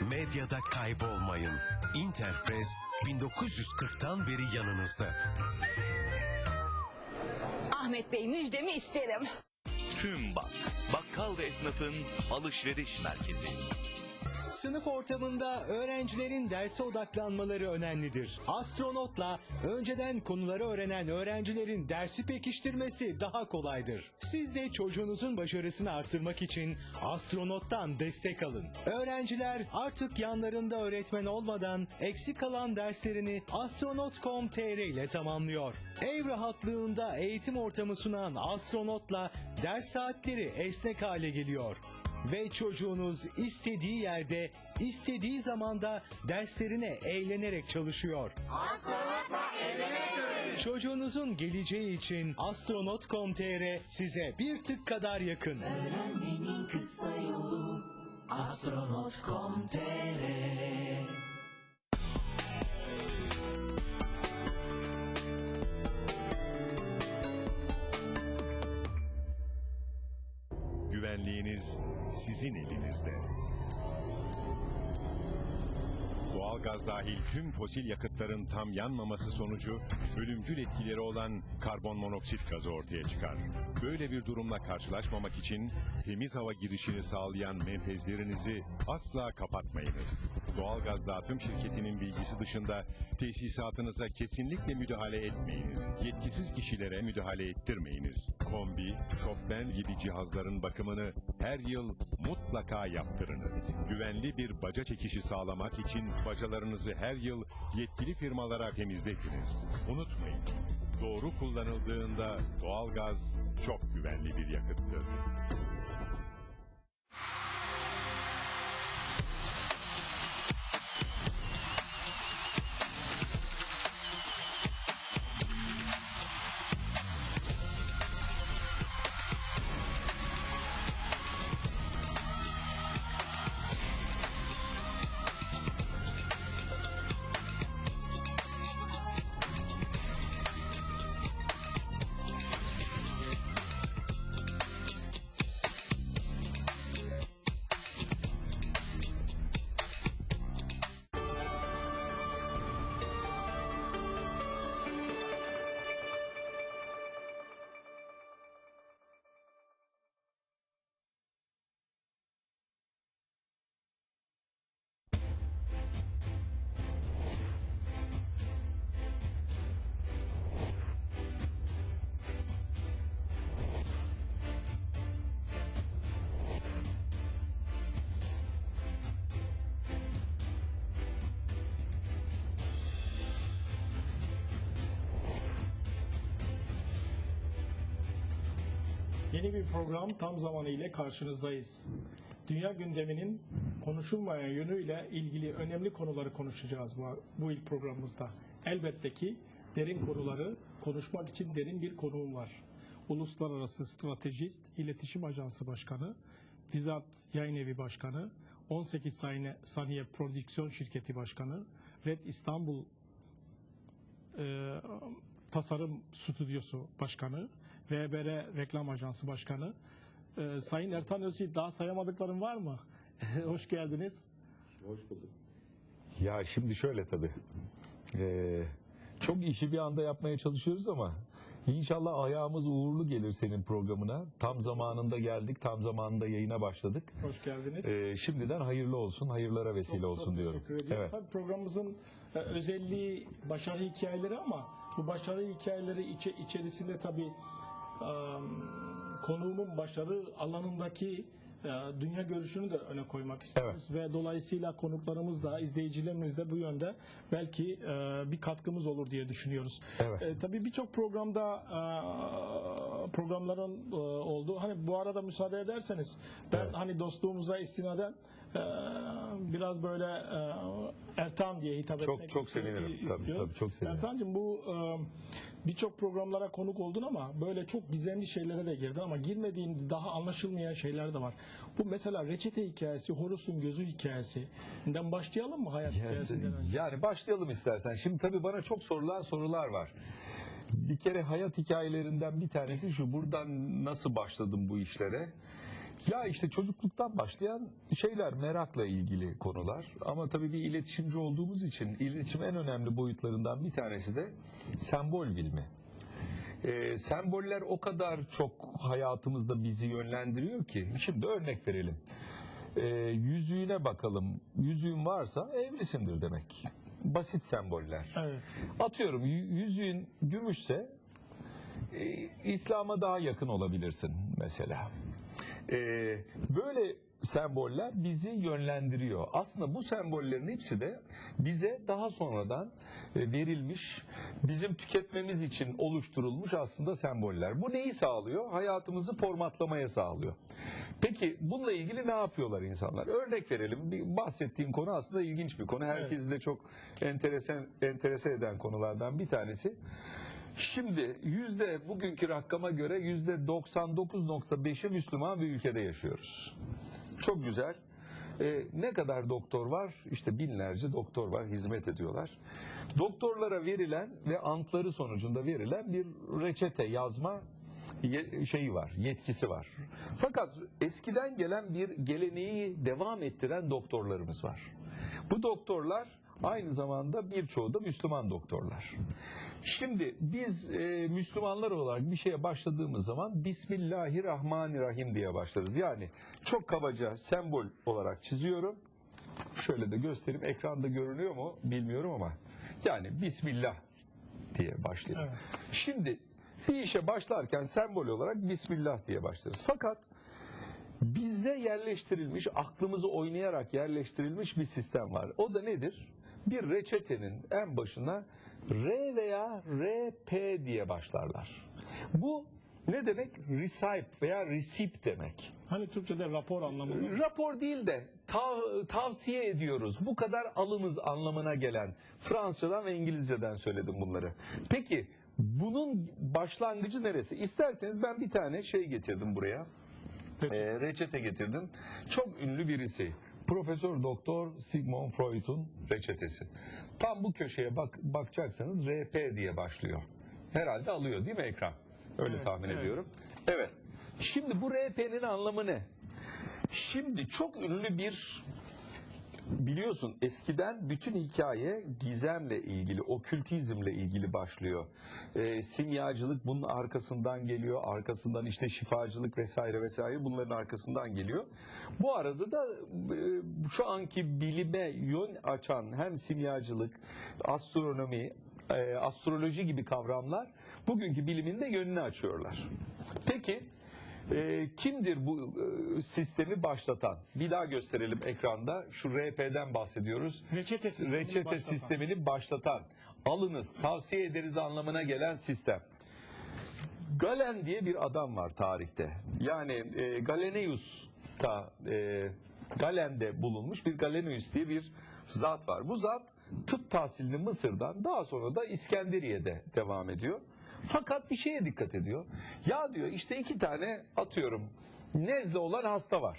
Medyada kaybolmayın. Interpress 1940'tan beri yanınızda. Ahmet Bey müjdemi isterim. Tüm Bak, bakkal ve esnafın alışveriş merkezi. Sınıf ortamında öğrencilerin derse odaklanmaları önemlidir. Astronotla önceden konuları öğrenen öğrencilerin dersi pekiştirmesi daha kolaydır. Siz de çocuğunuzun başarısını arttırmak için astronottan destek alın. Öğrenciler artık yanlarında öğretmen olmadan eksik kalan derslerini astronot.com.tr ile tamamlıyor. Ev rahatlığında eğitim ortamı sunan astronotla ders saatleri esnek hale geliyor ve çocuğunuz istediği yerde, istediği zamanda derslerine eğlenerek çalışıyor. Çocuğunuzun geleceği için astronot.com.tr size bir tık kadar yakın. Öğrenmenin kısa yolu astronot.com.tr sizin elinizde. Doğalgaz dahil tüm fosil yakıtların tam yanmaması sonucu ölümcül etkileri olan karbon monoksit gazı ortaya çıkar. Böyle bir durumla karşılaşmamak için temiz hava girişini sağlayan menfezlerinizi asla kapatmayınız. Doğalgaz dağıtım şirketinin bilgisi dışında tesisatınıza kesinlikle müdahale etmeyiniz. Yetkisiz kişilere müdahale ettirmeyiniz. Kombi, şofben gibi cihazların bakımını her yıl mutlaka yaptırınız. Güvenli bir baca çekişi sağlamak için bacalarınızı her yıl yetkili firmalara temizletiniz. Unutmayın, doğru kullanıldığında doğalgaz çok güvenli bir yakıttır. Yeni bir program tam zamanı ile karşınızdayız. Dünya gündeminin konuşulmayan yönüyle ilgili önemli konuları konuşacağız bu, bu ilk programımızda. Elbette ki derin konuları konuşmak için derin bir konuğum var. Uluslararası Stratejist İletişim Ajansı Başkanı, Vizat Yayın Evi Başkanı, 18 saniye, saniye Prodüksiyon Şirketi Başkanı, Red İstanbul e, Tasarım Stüdyosu Başkanı, VBR Reklam Ajansı Başkanı. E, Sayın Ertan Özçi daha sayamadıklarım var mı? Hoş geldiniz. Ya şimdi şöyle tabii. Ee, çok işi bir anda yapmaya çalışıyoruz ama inşallah ayağımız uğurlu gelir senin programına. Tam zamanında geldik, tam zamanında yayına başladık. Hoş geldiniz. Ee, şimdiden hayırlı olsun, hayırlara vesile Çok- olsun çok diyorum. Teşekkür ediyorum. Evet. Tabii programımızın e, özelliği başarı hikayeleri ama bu başarı hikayeleri içe, içerisinde tabii konuğumun başarı alanındaki e, dünya görüşünü de öne koymak istiyoruz ve dolayısıyla konuklarımız da izleyicilerimiz de bu yönde belki e, bir katkımız olur diye düşünüyoruz. Evet. E, tabii birçok programda programların olduğu hani bu arada müsaade ederseniz ben Evet. hani dostluğumuza istinaden biraz böyle e, Ertan diye hitap Çok- etmek çok isti- sevinirim. Tabii, tabii, çok sevinirim. Ertan'cığım bu e, birçok programlara konuk oldun ama böyle çok gizemli şeylere de girdin ama girmediğin daha anlaşılmayan şeyler de var. Bu mesela reçete hikayesi, Horus'un gözü hikayesinden başlayalım mı hayat hikayesinden önce? Yani başlayalım istersen. Şimdi tabii bana çok sorulan sorular var. Bir kere hayat hikayelerinden bir tanesi şu. Buradan nasıl başladım bu işlere? Ya işte çocukluktan başlayan şeyler, merakla ilgili konular. Ama tabii bir iletişimci olduğumuz için iletişim en önemli boyutlarından bir tanesi de sembol bilimi. Ee, semboller o kadar çok hayatımızda bizi yönlendiriyor ki. Şimdi örnek verelim. Ee, yüzüğüne bakalım. Yüzüğün varsa evlisindir demek. Basit semboller. Evet. Atıyorum yüzüğün gümüşse e, İslam'a daha yakın olabilirsin mesela. E, böyle semboller bizi yönlendiriyor. Aslında bu sembollerin hepsi de bize daha sonradan e, verilmiş, bizim tüketmemiz için oluşturulmuş aslında semboller. Bu neyi sağlıyor? Hayatımızı formatlamaya sağlıyor. Peki bununla ilgili ne yapıyorlar insanlar? Örnek verelim. Bir bahsettiğim konu aslında ilginç bir konu. Herkesi de çok enteresan enterese eden konulardan bir tanesi. Şimdi yüzde bugünkü rakama göre yüzde 99.5'i Müslüman bir ülkede yaşıyoruz. Çok güzel. Ee, ne kadar doktor var? İşte binlerce doktor var, hizmet ediyorlar. Doktorlara verilen ve antları sonucunda verilen bir reçete yazma şeyi var, yetkisi var. Fakat eskiden gelen bir geleneği devam ettiren doktorlarımız var. Bu doktorlar aynı zamanda birçoğu da Müslüman doktorlar. Şimdi biz e, Müslümanlar olarak bir şeye başladığımız zaman Bismillahirrahmanirrahim diye başlarız. Yani çok kabaca sembol olarak çiziyorum. Şöyle de göstereyim. Ekranda görünüyor mu bilmiyorum ama. Yani Bismillah diye başlayalım. Evet. Şimdi bir işe başlarken sembol olarak Bismillah diye başlarız. Fakat bize yerleştirilmiş, aklımızı oynayarak yerleştirilmiş bir sistem var. O da nedir? Bir reçetenin en başına R veya RP diye başlarlar. Bu ne demek? Receipt veya receipt demek. Hani Türkçe'de rapor anlamında. Rapor değil de tav- tavsiye ediyoruz. Bu kadar alınız anlamına gelen Fransızcadan ve İngilizceden söyledim bunları. Peki bunun başlangıcı neresi? İsterseniz ben bir tane şey getirdim buraya. Ee, reçete getirdim. Çok ünlü birisi. Profesör Doktor Sigmund Freud'un reçetesi. Tam bu köşeye bak bakacaksanız RP diye başlıyor. Herhalde alıyor değil mi ekran? Öyle Evet, tahmin evet. ediyorum. Evet. Şimdi bu RP'nin anlamı ne? Şimdi çok ünlü bir biliyorsun eskiden bütün hikaye gizemle ilgili, okültizmle ilgili başlıyor. Ee, simyacılık bunun arkasından geliyor, arkasından işte şifacılık vesaire vesaire bunların arkasından geliyor. Bu arada da e, şu anki bilime yön açan hem simyacılık, astronomi, e, astroloji gibi kavramlar bugünkü bilimin de yönünü açıyorlar. Peki e, kimdir bu e, sistemi başlatan? Bir daha gösterelim ekranda. Şu RP'den bahsediyoruz. Reçete sistemini Reçete başlatan. sistemini başlatan. Alınız, tavsiye ederiz anlamına gelen sistem. Galen diye bir adam var tarihte. Yani e, Galeneus da e, Galen'de bulunmuş bir Galeneus diye bir zat var. Bu zat tıp tahsilini Mısır'dan daha sonra da İskenderiye'de devam ediyor. Fakat bir şeye dikkat ediyor. Ya diyor işte iki tane atıyorum nezle olan hasta var.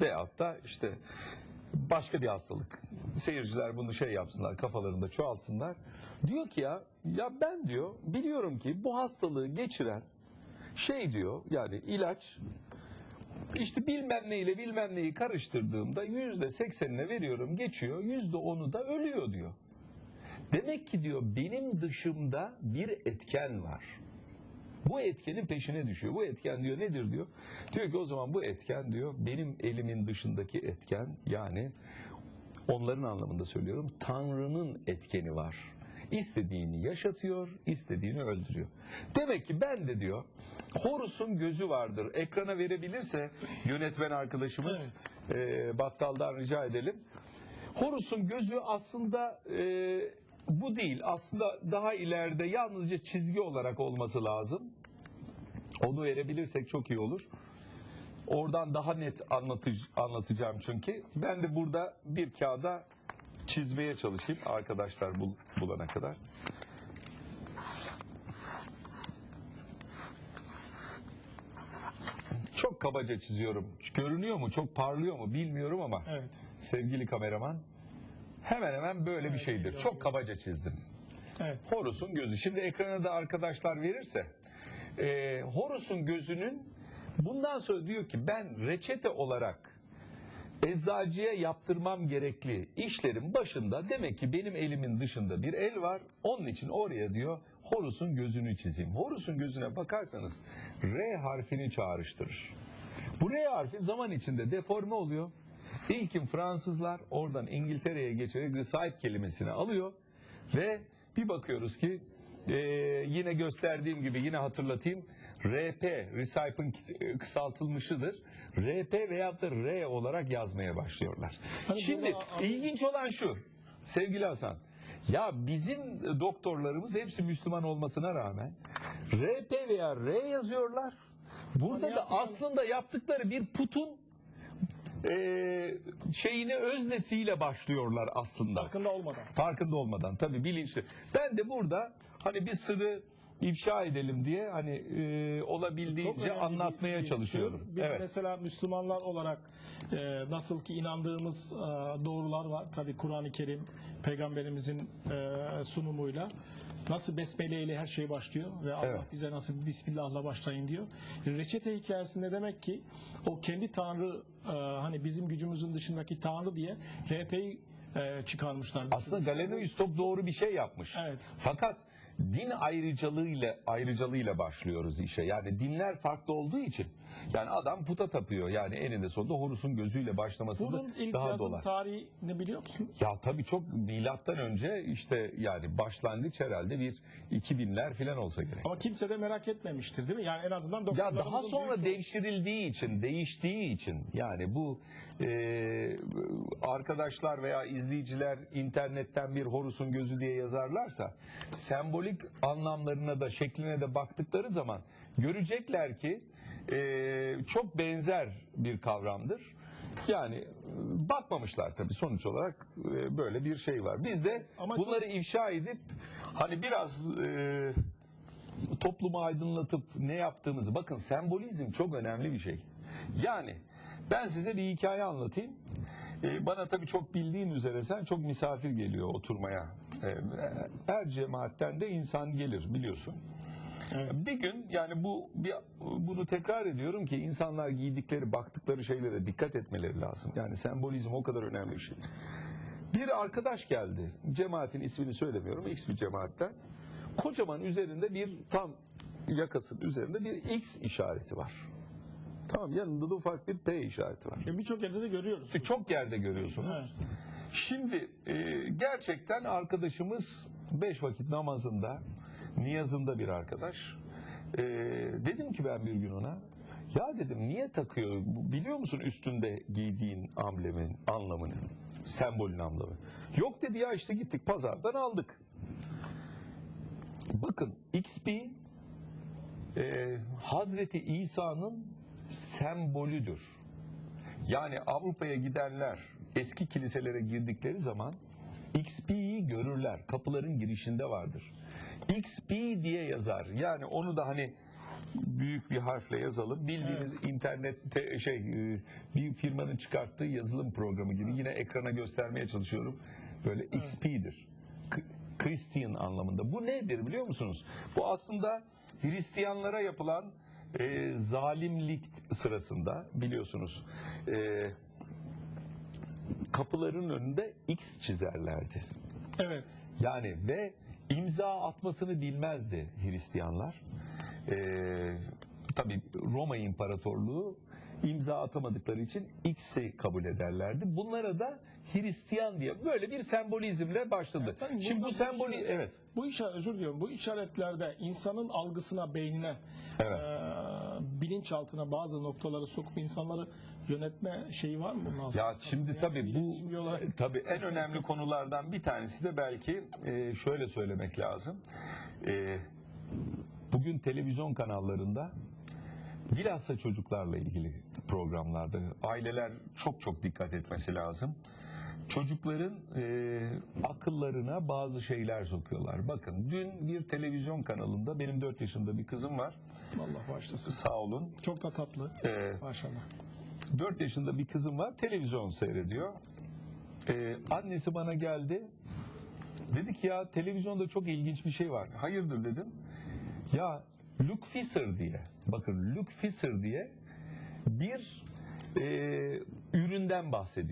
Veyahut da işte başka bir hastalık. Seyirciler bunu şey yapsınlar kafalarında çoğaltsınlar. Diyor ki ya ya ben diyor biliyorum ki bu hastalığı geçiren şey diyor yani ilaç işte bilmem neyle bilmem neyi karıştırdığımda yüzde seksenine veriyorum geçiyor yüzde onu da ölüyor diyor. Demek ki diyor benim dışımda bir etken var. Bu etkenin peşine düşüyor. Bu etken diyor nedir diyor. Diyor ki o zaman bu etken diyor benim elimin dışındaki etken yani onların anlamında söylüyorum Tanrı'nın etkeni var. İstediğini yaşatıyor, istediğini öldürüyor. Demek ki ben de diyor Horus'un gözü vardır. Ekrana verebilirse yönetmen arkadaşımız e, Battal'dan rica edelim. Horus'un gözü aslında e, bu değil. Aslında daha ileride yalnızca çizgi olarak olması lazım. Onu verebilirsek çok iyi olur. Oradan daha net anlatıc- anlatacağım çünkü. Ben de burada bir kağıda çizmeye çalışayım arkadaşlar bul- bulana kadar. Çok kabaca çiziyorum. Görünüyor mu? Çok parlıyor mu? Bilmiyorum ama Evet. sevgili kameraman hemen hemen böyle bir şeydir. Çok kabaca çizdim. Evet. Horus'un gözü. Şimdi ekrana da arkadaşlar verirse e, Horus'un gözünün Bundan sonra diyor ki ben reçete olarak eczacıya yaptırmam gerekli işlerin başında demek ki benim elimin dışında bir el var. Onun için oraya diyor Horus'un gözünü çizeyim. Horus'un gözüne bakarsanız R harfini çağrıştırır. Bu R harfi zaman içinde deforme oluyor. İlkin Fransızlar oradan İngiltere'ye geçerek recite kelimesini alıyor ve bir bakıyoruz ki e, yine gösterdiğim gibi yine hatırlatayım RP, Recipe'ın kısaltılmışıdır. RP veyahut da R olarak yazmaya başlıyorlar. Hani Şimdi ilginç olan şu sevgili Hasan. Ya bizim doktorlarımız hepsi Müslüman olmasına rağmen RP veya R yazıyorlar. Burada da aslında yaptıkları bir putun eee şeyini öznesiyle başlıyorlar aslında. Farkında olmadan. Farkında olmadan tabii bilinçli. Ben de burada hani bir sırrı ifşa edelim diye hani e, olabildiğince anlatmaya bir- bir çalışıyorum. sır. Biz evet. mesela Müslümanlar olarak e, nasıl ki inandığımız e, doğrular var. Tabi Kur'an-ı Kerim peygamberimizin e, sunumuyla nasıl besmele ile her şey başlıyor ve Allah Evet. bize nasıl Bismillah'la başlayın diyor. Reçete hikayesinde demek ki o kendi Tanrı e, hani bizim gücümüzün dışındaki Tanrı diye RP'yi e, çıkarmışlar. Aslında Galenois çok doğru bir şey yapmış. Evet. Fakat din ayrıcalığıyla ayrıcalığıyla başlıyoruz işe. Yani dinler farklı olduğu için yani adam puta tapıyor. Yani eninde sonunda Horus'un gözüyle başlamasında Bunun ilk daha yazım dolar. tarihini biliyor musun? Ya tabii çok milattan önce işte yani başlangıç herhalde bir 2000'ler falan olsa gerek. Ama kimse de merak etmemiştir değil mi? Yani en azından Ya daha sonra büyük- devşirildiği için, değiştiği için yani bu e, arkadaşlar veya izleyiciler internetten bir Horus'un gözü diye yazarlarsa sembolik anlamlarına da şekline de baktıkları zaman görecekler ki e, çok benzer bir kavramdır. Yani e, bakmamışlar tabii sonuç olarak e, böyle bir şey var. Biz de Ama bunları ifşa edip hani biraz e, toplumu aydınlatıp ne yaptığımızı bakın sembolizm çok önemli bir şey. Yani ben size bir hikaye anlatayım. Ee, bana tabii çok bildiğin üzere sen çok misafir geliyor oturmaya. Ee, her cemaatten de insan gelir biliyorsun. Bir gün yani bu bir, bunu tekrar ediyorum ki insanlar giydikleri, baktıkları şeylere dikkat etmeleri lazım. Yani sembolizm o kadar önemli bir şey. Bir arkadaş geldi. Cemaatin ismini söylemiyorum. X bir cemaatten. Kocaman üzerinde bir tam yakasının üzerinde bir X işareti var. Tamam yanında da ufak bir P işareti var. E, Birçok yerde de görüyoruz. İşte çok yerde görüyorsunuz. Evet. Şimdi e, gerçekten arkadaşımız beş vakit namazında, niyazında bir arkadaş. E, dedim ki ben bir gün ona, ya dedim niye takıyor, biliyor musun üstünde giydiğin amblemin anlamını, sembolün anlamı. Yok dedi ya işte gittik pazardan aldık. Bakın XP e, Hazreti İsa'nın sembolüdür. Yani Avrupa'ya gidenler eski kiliselere girdikleri zaman XP'yi görürler. Kapıların girişinde vardır. XP diye yazar. Yani onu da hani büyük bir harfle yazalım. Bildiğiniz internette şey e, bir firmanın çıkarttığı yazılım programı gibi yine ekrana göstermeye çalışıyorum. Böyle XP'dir. K- Christian anlamında. Bu nedir biliyor musunuz? Bu aslında Hristiyanlara yapılan e, zalimlik sırasında biliyorsunuz e, kapıların önünde X çizerlerdi. Evet. Yani ve imza atmasını bilmezdi Hristiyanlar. Ee, tabii Roma İmparatorluğu imza atamadıkları için X'i kabul ederlerdi. Bunlara da Hristiyan diye böyle bir sembolizmle başladı. Efendim, Şimdi bu semboli işaret- evet. Bu işe özür diliyorum. Bu işaretlerde insanın algısına, beynine, Evet. eee, bilinçaltına bazı noktaları sokup insanları yönetme şeyi var mı bunun altında? Ya şimdi tabii bu olarak- tabii en önemli konulardan bir tanesi de belki e, şöyle söylemek lazım. E, bugün televizyon kanallarında bilhassa çocuklarla ilgili programlarda aileler çok çok dikkat etmesi lazım. Çocukların e, akıllarına bazı şeyler sokuyorlar. Bakın dün bir televizyon kanalında benim 4 yaşında bir kızım var. Allah başlasın. Sağ olun. Çok da tatlı. E, Maşallah. 4 yaşında bir kızım var televizyon seyrediyor. Ee, annesi bana geldi. Dedi ki ya televizyonda çok ilginç bir şey var. Hayırdır dedim. Ya Luke Fisher diye bakın Luke Fisher diye bir e, üründen bahsediyor.